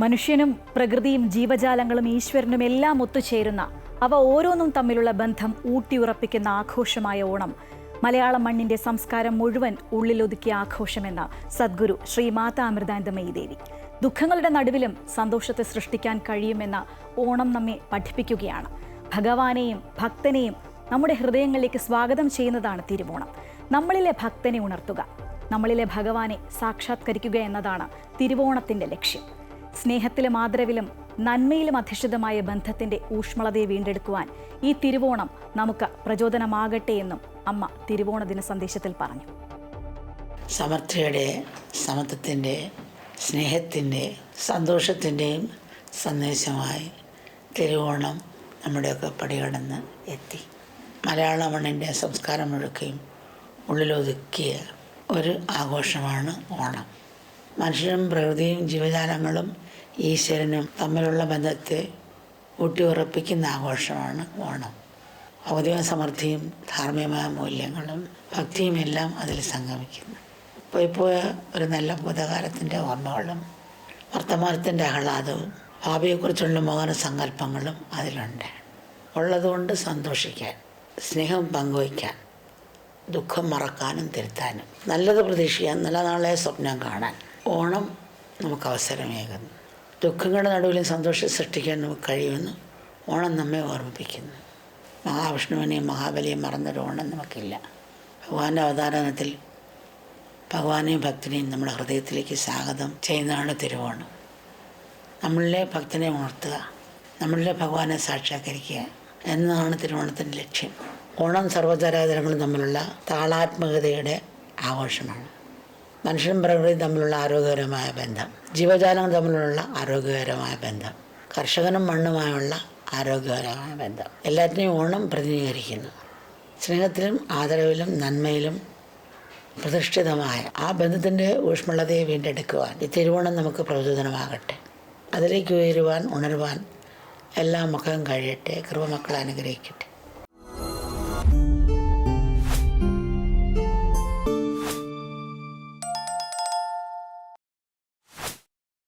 മനുഷ്യനും പ്രകൃതിയും ജീവജാലങ്ങളും ഈശ്വരനും എല്ലാം ഒത്തുചേരുന്ന അവ ഓരോന്നും തമ്മിലുള്ള ബന്ധം ഊട്ടിയുറപ്പിക്കുന്ന ആഘോഷമായ ഓണം. മലയാള മണ്ണിന്റെ സംസ്കാരം മുഴുവൻ ഉള്ളിലൊതുക്കിയ ആഘോഷമെന്ന സദ്ഗുരു ശ്രീ മാതാ അമൃതാനന്ദമയി ദേവി. ദുഃഖങ്ങളുടെ നടുവിലും സന്തോഷത്തെ സൃഷ്ടിക്കാൻ കഴിയുമെന്ന ഓണം നമ്മെ പഠിപ്പിക്കുകയാണ്. ഭഗവാനെയും ഭക്തനെയും നമ്മുടെ ഹൃദയങ്ങളിലേക്ക് സ്വാഗതം ചെയ്യുന്നതാണ് തിരുവോണം. നമ്മളിലെ ഭക്തനെ ഉണർത്തുക നമ്മളിലെ ഭഗവാനെ സാക്ഷാത്കരിക്കുക എന്നതാണ് തിരുവോണത്തിന്റെ ലക്ഷ്യം. സ്നേഹത്തിലും ആദരവിലും നന്മയിലും അധിഷ്ഠിതമായ ബന്ധത്തിന്റെ ഊഷ്മളതയെ വീണ്ടെടുക്കുവാൻ ഈ തിരുവോണം നമുക്ക് പ്രചോദനമാകട്ടെ എന്നും അമ്മ തിരുവോണ ദിന സന്ദേശത്തിൽ പറഞ്ഞു. സമർത്ഥയുടെ സമത്വത്തിന്റെ സ്നേഹത്തിന്റെ സന്തോഷത്തിന്റെയും സന്ദേശമായി തിരുവോണം നമ്മുടെയൊക്കെ പടികടന്ന് എത്തി. മലയാള മണ്ണിന്റെ സംസ്കാരം മുഴുക്കുകയും ഉള്ളിലൊതുക്കിയ ഒരു ആഘോഷമാണ് ഓണം. മനുഷ്യനും പ്രകൃതിയും ജീവജാലങ്ങളും ഈശ്വരനും തമ്മിലുള്ള ബന്ധത്തെ ഊട്ടിയുറപ്പിക്കുന്ന ആഘോഷമാണ് ഓണം. ഭൗതിക സമൃദ്ധിയും ധാർമ്മികമായ മൂല്യങ്ങളും ഭക്തിയും എല്ലാം അതിൽ സംഗമിക്കുന്നു. പോയി പോയ ഒരു നല്ല ഭൂതകാലത്തിന്റെ ഓർമ്മകളും വർത്തമാനത്തിന്റെ ആഹ്ലാദവും ഭാവിയെക്കുറിച്ചുള്ള മോഹന സങ്കല്പങ്ങളും അതിലുണ്ട്. ഉള്ളതുകൊണ്ട് സന്തോഷിക്കാൻ സ്നേഹം പങ്കുവയ്ക്കാൻ ദുഃഖം മറക്കാനും തിരുത്താനും നല്ലത് പ്രതീക്ഷിക്കാൻ നല്ല നാളെ സ്വപ്നം കാണാൻ ഓണം നമുക്ക് അവസരമേകുന്നു. ദുഃഖങ്ങളുടെ നടുവിലും സന്തോഷം സൃഷ്ടിക്കാൻ നമുക്ക് കഴിയുമെന്ന് ഓണം നമ്മെ ഓർമ്മിപ്പിക്കുന്നു. മഹാവിഷ്ണുവിനെയും മഹാബലിയും മറന്നൊരു ഓണം നമുക്കില്ല. ഭഗവാന്റെ അവതാരണത്തിൽ ഭഗവാനെയും ഭക്തനെയും നമ്മുടെ ഹൃദയത്തിലേക്ക് സ്വാഗതം ചെയ്യുന്നതാണ് തിരുവോണം. നമ്മളിലെ ഭക്തനെ ഉണർത്തുക നമ്മളിലെ ഭഗവാനെ സാക്ഷാത്കരിക്കുക എന്നതാണ് തിരുവോണത്തിന്റെ ലക്ഷ്യം. ഓണം സർവചരാചരങ്ങളും തമ്മിലുള്ള താളാത്മകതയുടെ ആഘോഷമാണ്. മനുഷ്യനും പ്രകൃതിയും തമ്മിലുള്ള ആരോഗ്യകരമായ ബന്ധം ജീവജാലങ്ങൾ തമ്മിലുള്ള ആരോഗ്യകരമായ ബന്ധം കർഷകനും മണ്ണുമായുള്ള ആരോഗ്യകരമായ ബന്ധം. എല്ലാറ്റിനെയും ഓണം പ്രതിനിധീകരിക്കുന്നു. സ്നേഹത്തിലും ആദരവിലും നന്മയിലും പ്രതിഷ്ഠിതമായ ആ ബന്ധത്തിന്റെ ഊഷ്മളതയെ വീണ്ടെടുക്കുവാൻ ഈ തിരുവോണം നമുക്ക് പ്രചോദനമാകട്ടെ. അതിലേക്ക് ഉയരുവാൻ ഉണരുവാൻ എല്ലാ മക്കളും കഴിയട്ടെ. കൃപമക്കളെ അനുഗ്രഹിക്കട്ടെ.